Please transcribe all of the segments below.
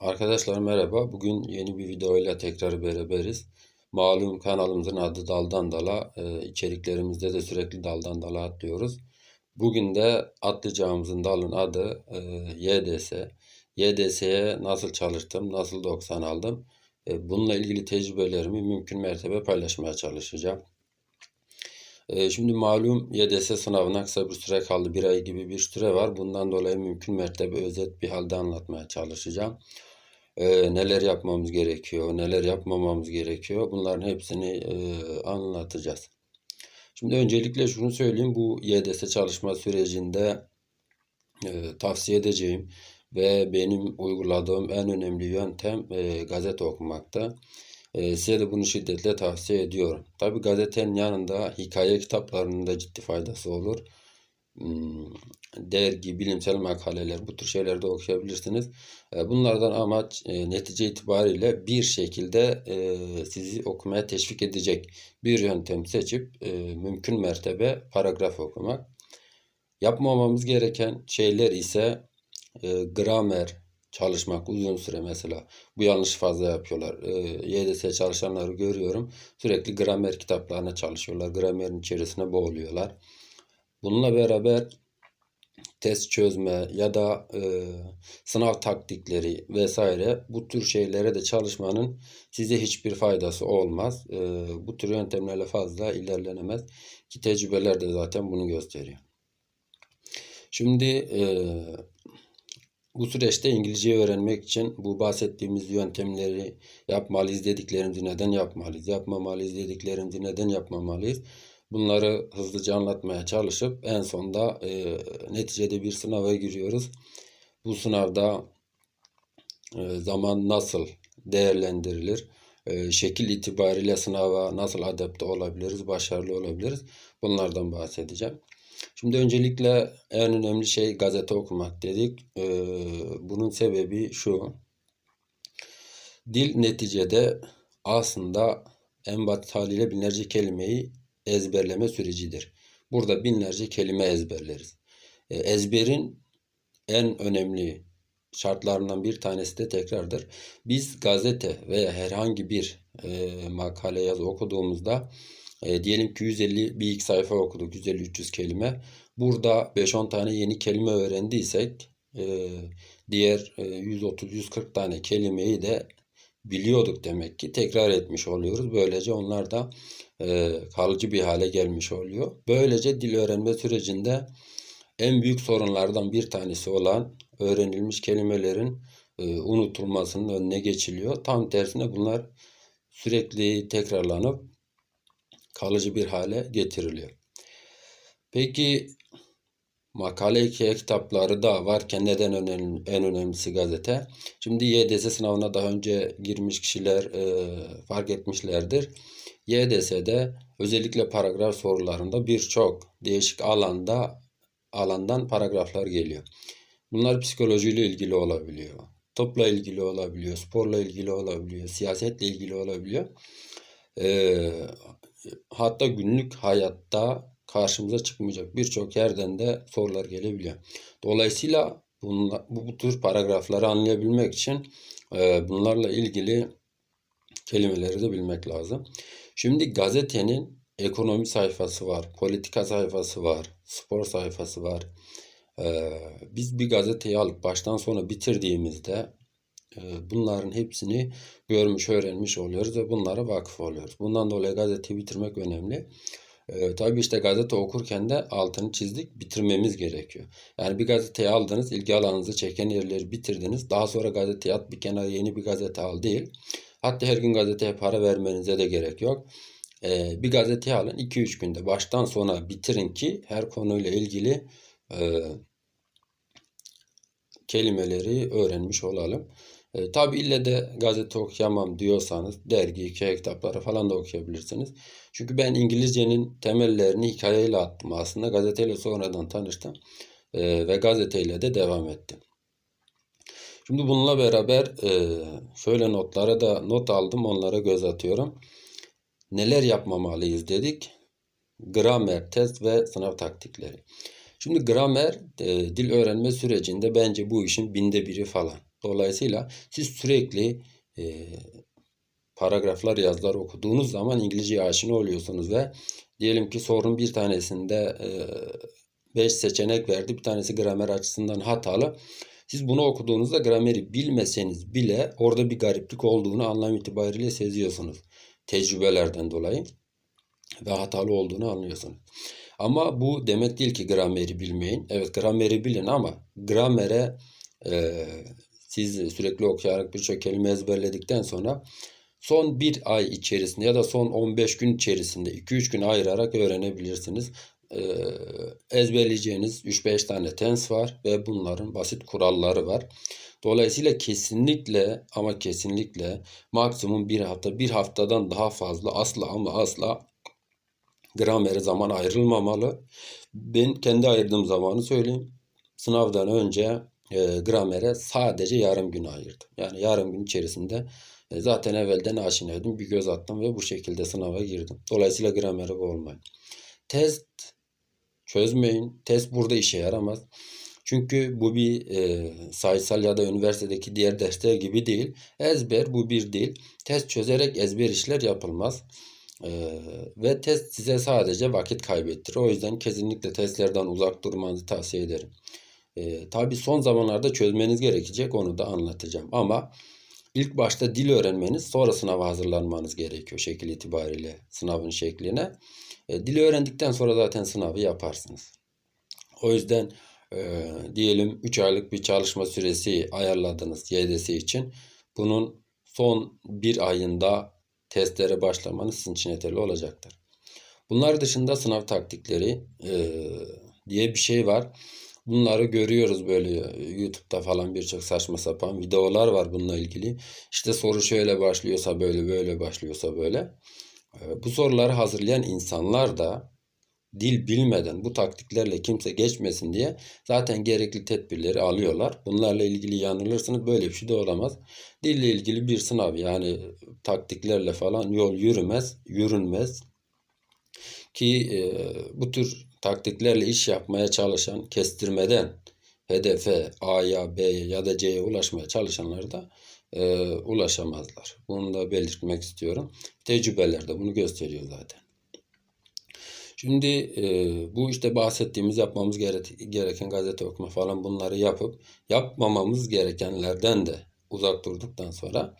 Arkadaşlar merhaba. Bugün yeni bir video ile tekrar beraberiz. Malum kanalımızın adı Daldan Dala. Ee, içeriklerimizde de sürekli Daldan Dala atlıyoruz. Bugün de atlayacağımızın dalın adı e, YDS. YDS'ye nasıl çalıştım, nasıl 90 aldım. E, bununla ilgili tecrübelerimi mümkün mertebe paylaşmaya çalışacağım. E, şimdi malum YDS sınavına kısa bir süre kaldı. Bir ay gibi bir süre var. Bundan dolayı mümkün mertebe özet bir halde anlatmaya çalışacağım. Ee, neler yapmamız gerekiyor, neler yapmamamız gerekiyor. Bunların hepsini e, anlatacağız. Şimdi öncelikle şunu söyleyeyim. Bu YDS çalışma sürecinde e, tavsiye edeceğim ve benim uyguladığım en önemli yöntem e, gazete okumakta. E, size de bunu şiddetle tavsiye ediyorum. Tabi gazetenin yanında hikaye kitaplarının da ciddi faydası olur. Hmm, dergi, bilimsel makaleler bu tür şeyleri de okuyabilirsiniz. E, bunlardan amaç e, netice itibariyle bir şekilde e, sizi okumaya teşvik edecek bir yöntem seçip mümkün mertebe paragraf okumak. Yapmamamız gereken şeyler ise gramer çalışmak uzun süre mesela. Bu yanlış fazla yapıyorlar. YDS çalışanları görüyorum. Sürekli gramer kitaplarına çalışıyorlar. Gramerin içerisine boğuluyorlar. Bununla beraber test çözme ya da e, sınav taktikleri vesaire bu tür şeylere de çalışmanın size hiçbir faydası olmaz. E, bu tür yöntemlerle fazla ilerlenemez ki tecrübeler de zaten bunu gösteriyor. Şimdi e, bu süreçte İngilizce öğrenmek için bu bahsettiğimiz yöntemleri yapmalıyız dediklerimizi neden yapmalıyız, yapmamalıyız dediklerimizi neden yapmamalıyız Bunları hızlıca anlatmaya çalışıp en sonda e, neticede bir sınava giriyoruz. Bu sınavda e, zaman nasıl değerlendirilir? E, şekil itibariyle sınava nasıl adapte olabiliriz, başarılı olabiliriz? Bunlardan bahsedeceğim. Şimdi öncelikle en önemli şey gazete okumak dedik. E, bunun sebebi şu. Dil neticede aslında en basit haliyle binlerce kelimeyi ezberleme sürecidir. Burada binlerce kelime ezberleriz. E, ezberin en önemli şartlarından bir tanesi de tekrardır. Biz gazete veya herhangi bir e, makale yazı okuduğumuzda e, diyelim ki 150 bir ilk sayfa okuduk 150-300 kelime. Burada 5-10 tane yeni kelime öğrendiysek diğer e, 130-140 tane kelimeyi de biliyorduk demek ki tekrar etmiş oluyoruz. Böylece onlar da e, kalıcı bir hale gelmiş oluyor. Böylece dil öğrenme sürecinde en büyük sorunlardan bir tanesi olan öğrenilmiş kelimelerin e, unutulmasının önüne geçiliyor. Tam tersine bunlar sürekli tekrarlanıp kalıcı bir hale getiriliyor. Peki makale hikaye kitapları da varken neden önemli, en önemlisi gazete? Şimdi YDS sınavına daha önce girmiş kişiler e, fark etmişlerdir. YDS'de özellikle paragraf sorularında birçok değişik alanda alandan paragraflar geliyor. Bunlar psikolojiyle ilgili olabiliyor. Topla ilgili olabiliyor, sporla ilgili olabiliyor, siyasetle ilgili olabiliyor. Ee, hatta günlük hayatta karşımıza çıkmayacak birçok yerden de sorular gelebiliyor. Dolayısıyla bunla, bu, bu tür paragrafları anlayabilmek için e, bunlarla ilgili kelimeleri de bilmek lazım. Şimdi gazetenin ekonomi sayfası var, politika sayfası var, spor sayfası var. Ee, biz bir gazeteyi alıp baştan sona bitirdiğimizde e, bunların hepsini görmüş, öğrenmiş oluyoruz ve bunlara vakıf oluyoruz. Bundan dolayı gazeteyi bitirmek önemli. Ee, tabii işte gazete okurken de altını çizdik, bitirmemiz gerekiyor. Yani bir gazeteyi aldınız, ilgi alanınızı çeken yerleri bitirdiniz. Daha sonra gazeteyi at bir kenara yeni bir gazete al değil. Hatta her gün gazeteye para vermenize de gerek yok. Ee, bir gazeteyi alın 2-3 günde baştan sona bitirin ki her konuyla ilgili e, kelimeleri öğrenmiş olalım. E, Tabi ille de gazete okuyamam diyorsanız dergi, hikaye kitapları falan da okuyabilirsiniz. Çünkü ben İngilizcenin temellerini hikayeyle attım aslında. Gazeteyle sonradan tanıştım e, ve gazeteyle de devam ettim. Şimdi bununla beraber e, şöyle notlara da not aldım onlara göz atıyorum. Neler yapmamalıyız dedik. Gramer, test ve sınav taktikleri. Şimdi gramer e, dil öğrenme sürecinde bence bu işin binde biri falan. Dolayısıyla siz sürekli e, paragraflar, yazılar okuduğunuz zaman İngilizceye aşina oluyorsunuz ve diyelim ki sorunun bir tanesinde 5 seçenek verdi. Bir tanesi gramer açısından hatalı. Siz bunu okuduğunuzda grameri bilmeseniz bile orada bir gariplik olduğunu anlam itibariyle seziyorsunuz. Tecrübelerden dolayı ve hatalı olduğunu anlıyorsunuz. Ama bu demek değil ki grameri bilmeyin. Evet grameri bilin ama gramere e, siz sürekli okuyarak birçok kelime ezberledikten sonra son bir ay içerisinde ya da son 15 gün içerisinde 2-3 gün ayırarak öğrenebilirsiniz. Ee, ezberleyeceğiniz 3-5 tane tens var ve bunların basit kuralları var. Dolayısıyla kesinlikle ama kesinlikle maksimum bir hafta, bir haftadan daha fazla asla ama asla gramere zaman ayrılmamalı. Ben kendi ayırdığım zamanı söyleyeyim. Sınavdan önce e, gramere sadece yarım gün ayırdım. Yani yarım gün içerisinde e, zaten evvelden aşinaydım. Bir göz attım ve bu şekilde sınava girdim. Dolayısıyla gramere olmayın. Test çözmeyin. Test burada işe yaramaz. Çünkü bu bir e, sayısal ya da üniversitedeki diğer dersler gibi değil. Ezber bu bir değil. Test çözerek ezber işler yapılmaz. E, ve test size sadece vakit kaybettirir. O yüzden kesinlikle testlerden uzak durmanızı tavsiye ederim. E, tabii son zamanlarda çözmeniz gerekecek onu da anlatacağım. Ama ilk başta dil öğrenmeniz sonra sınava hazırlanmanız gerekiyor şekil itibariyle sınavın şekline. E, dili öğrendikten sonra zaten sınavı yaparsınız. O yüzden e, diyelim 3 aylık bir çalışma süresi ayarladınız YDS için. Bunun son bir ayında testlere başlamanız sizin için yeterli olacaktır. Bunlar dışında sınav taktikleri e, diye bir şey var. Bunları görüyoruz böyle YouTube'da falan birçok saçma sapan videolar var bununla ilgili. İşte soru şöyle başlıyorsa böyle böyle başlıyorsa böyle. Ee, bu soruları hazırlayan insanlar da dil bilmeden bu taktiklerle kimse geçmesin diye zaten gerekli tedbirleri alıyorlar. Bunlarla ilgili yanılırsınız böyle bir şey de olamaz. Dille ilgili bir sınav yani taktiklerle falan yol yürümez, yürünmez. Ki e, bu tür taktiklerle iş yapmaya çalışan kestirmeden hedefe A'ya, B'ye ya da C'ye ulaşmaya çalışanlar da e, ulaşamazlar. Bunu da belirtmek istiyorum. Tecrübeler de bunu gösteriyor zaten. Şimdi e, bu işte bahsettiğimiz yapmamız gereken gazete okuma falan bunları yapıp yapmamamız gerekenlerden de uzak durduktan sonra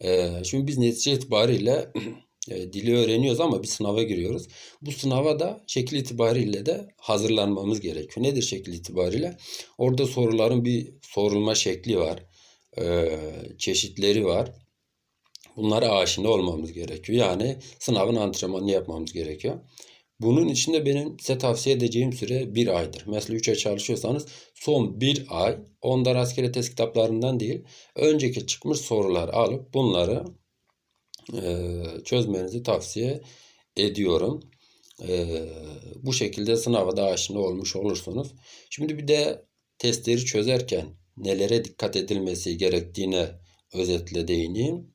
e, şimdi biz netice itibariyle e, dili öğreniyoruz ama bir sınava giriyoruz. Bu sınava da şekil itibariyle de hazırlanmamız gerekiyor. Nedir şekil itibariyle? Orada soruların bir sorulma şekli var. E, çeşitleri var. Bunlara aşina olmamız gerekiyor. Yani sınavın antrenmanını yapmamız gerekiyor. Bunun için de benim size tavsiye edeceğim süre bir aydır. Mesela 3 ay çalışıyorsanız son bir ay onda rastgele test kitaplarından değil önceki çıkmış sorular alıp bunları çözmenizi tavsiye ediyorum. Bu şekilde sınava da aşina olmuş olursunuz. Şimdi bir de testleri çözerken nelere dikkat edilmesi gerektiğine özetle değineyim.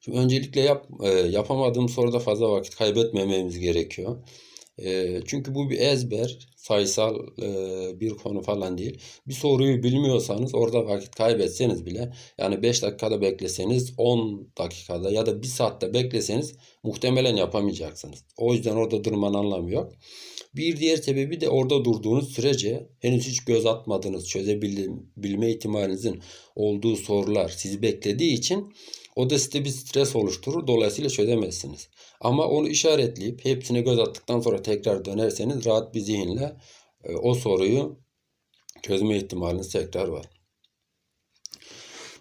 Şimdi öncelikle yap, yapamadığım soruda fazla vakit kaybetmememiz gerekiyor. Çünkü bu bir ezber, sayısal e, bir konu falan değil. Bir soruyu bilmiyorsanız orada vakit kaybetseniz bile yani 5 dakikada bekleseniz 10 dakikada ya da 1 saatte bekleseniz muhtemelen yapamayacaksınız. O yüzden orada durmanın anlamı yok. Bir diğer sebebi de orada durduğunuz sürece henüz hiç göz atmadığınız, çözebilme ihtimalinizin olduğu sorular sizi beklediği için o da size bir stres oluşturur. Dolayısıyla çözemezsiniz. Ama onu işaretleyip hepsine göz attıktan sonra tekrar dönerseniz rahat bir zihinle e, o soruyu çözme ihtimaliniz tekrar var.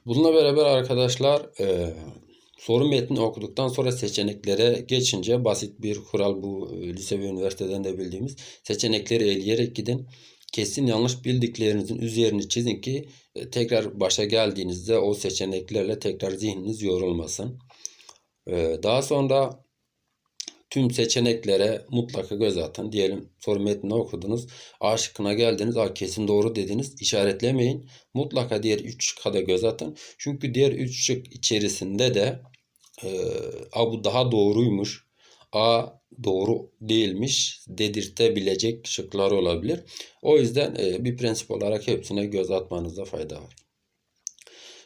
Bununla beraber arkadaşlar e, soru metnini okuduktan sonra seçeneklere geçince basit bir kural bu e, lise ve üniversiteden de bildiğimiz seçenekleri eleyerek gidin kesin yanlış bildiklerinizin üzerini çizin ki e, tekrar başa geldiğinizde o seçeneklerle tekrar zihniniz yorulmasın. E, daha sonra tüm seçeneklere mutlaka göz atın. Diyelim soru metnini okudunuz. A şıkkına geldiniz. A kesin doğru dediniz. İşaretlemeyin. Mutlaka diğer 3 şıkka da göz atın. Çünkü diğer 3 şık içerisinde de e, A bu daha doğruymuş. A doğru değilmiş dedirtebilecek şıklar olabilir. O yüzden e, bir prensip olarak hepsine göz atmanızda fayda var.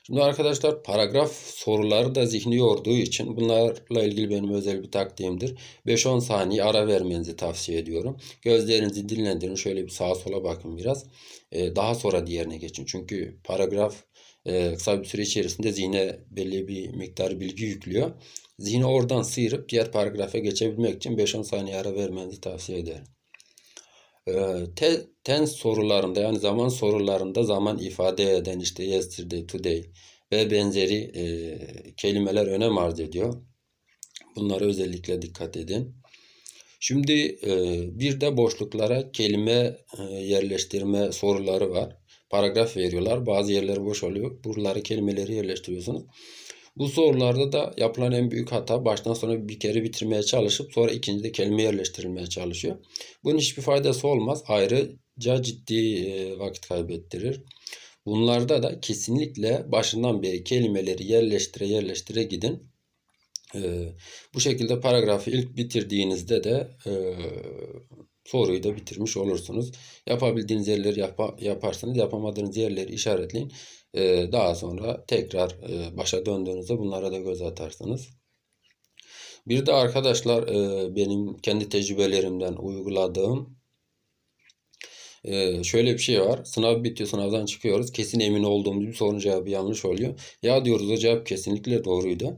Şimdi arkadaşlar paragraf soruları da zihni yorduğu için bunlarla ilgili benim özel bir taktiğimdir. 5-10 saniye ara vermenizi tavsiye ediyorum. Gözlerinizi dinlendirin. Şöyle bir sağa sola bakın biraz. Ee, daha sonra diğerine geçin. Çünkü paragraf e, kısa bir süre içerisinde zihne belli bir miktar bilgi yüklüyor. Zihni oradan sıyırıp diğer paragrafa geçebilmek için 5-10 saniye ara vermenizi tavsiye ederim. Ee, te, tense sorularında yani zaman sorularında zaman ifade eden işte yesterday, today ve benzeri e, kelimeler önem arz ediyor. Bunlara özellikle dikkat edin. Şimdi e, bir de boşluklara kelime e, yerleştirme soruları var. Paragraf veriyorlar. Bazı yerler boş oluyor. Buraları kelimeleri yerleştiriyorsunuz. Bu sorularda da yapılan en büyük hata baştan sona bir kere bitirmeye çalışıp sonra ikincide kelime yerleştirilmeye çalışıyor. Bunun hiçbir faydası olmaz. Ayrıca ciddi e, vakit kaybettirir. Bunlarda da kesinlikle başından beri kelimeleri yerleştire yerleştire gidin. Ee, bu şekilde paragrafı ilk bitirdiğinizde de e, soruyu da bitirmiş olursunuz. Yapabildiğiniz yerleri yapa, yaparsınız. Yapamadığınız yerleri işaretleyin. Ee, daha sonra tekrar e, başa döndüğünüzde bunlara da göz atarsınız. Bir de arkadaşlar e, benim kendi tecrübelerimden uyguladığım e, şöyle bir şey var. Sınav bitiyor, sınavdan çıkıyoruz. Kesin emin olduğumuz bir sorunun cevabı yanlış oluyor. Ya diyoruz o cevap kesinlikle doğruydu.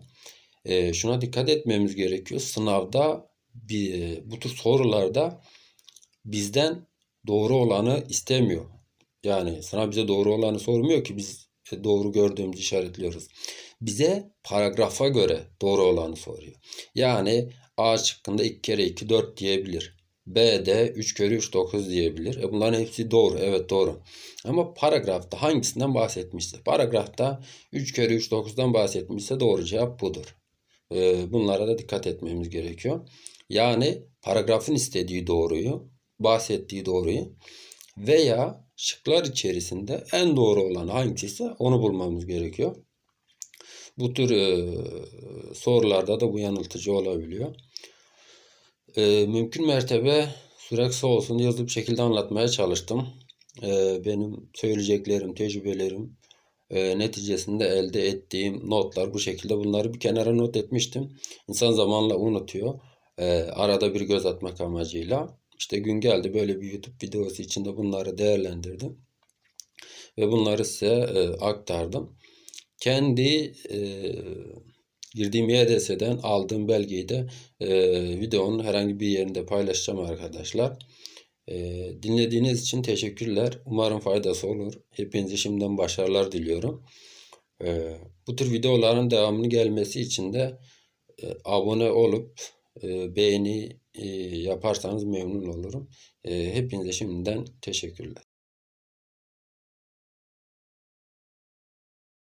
E, şuna dikkat etmemiz gerekiyor. Sınavda bir, bu tür sorularda bizden doğru olanı istemiyor. Yani sınav bize doğru olanı sormuyor ki biz doğru gördüğümüzü işaretliyoruz. Bize paragrafa göre doğru olanı soruyor. Yani A şıkkında 2 kere 2 4 diyebilir. B de 3 kere 3 9 diyebilir. E bunların hepsi doğru. Evet doğru. Ama paragrafta hangisinden bahsetmişse. Paragrafta 3 kere 3 9'dan bahsetmişse doğru cevap budur. E, bunlara da dikkat etmemiz gerekiyor. Yani paragrafın istediği doğruyu, bahsettiği doğruyu veya şıklar içerisinde en doğru olan hangisi onu bulmamız gerekiyor. Bu tür e, sorularda da bu yanıltıcı olabiliyor. E, mümkün mertebe süre kısa olsun hızlı bir şekilde anlatmaya çalıştım. E, benim söyleyeceklerim, tecrübelerim e, neticesinde elde ettiğim notlar bu şekilde. Bunları bir kenara not etmiştim. İnsan zamanla unutuyor. E, arada bir göz atmak amacıyla. İşte gün geldi böyle bir YouTube videosu içinde bunları değerlendirdim. Ve bunları size e, aktardım. Kendi e, girdiğim YDS'den aldığım belgeyi de e, videonun herhangi bir yerinde paylaşacağım arkadaşlar. E, dinlediğiniz için teşekkürler. Umarım faydası olur. Hepinize şimdiden başarılar diliyorum. E, bu tür videoların devamını gelmesi için de e, abone olup e, beğeni e, yaparsanız memnun olurum. Hepinize şimdiden teşekkürler.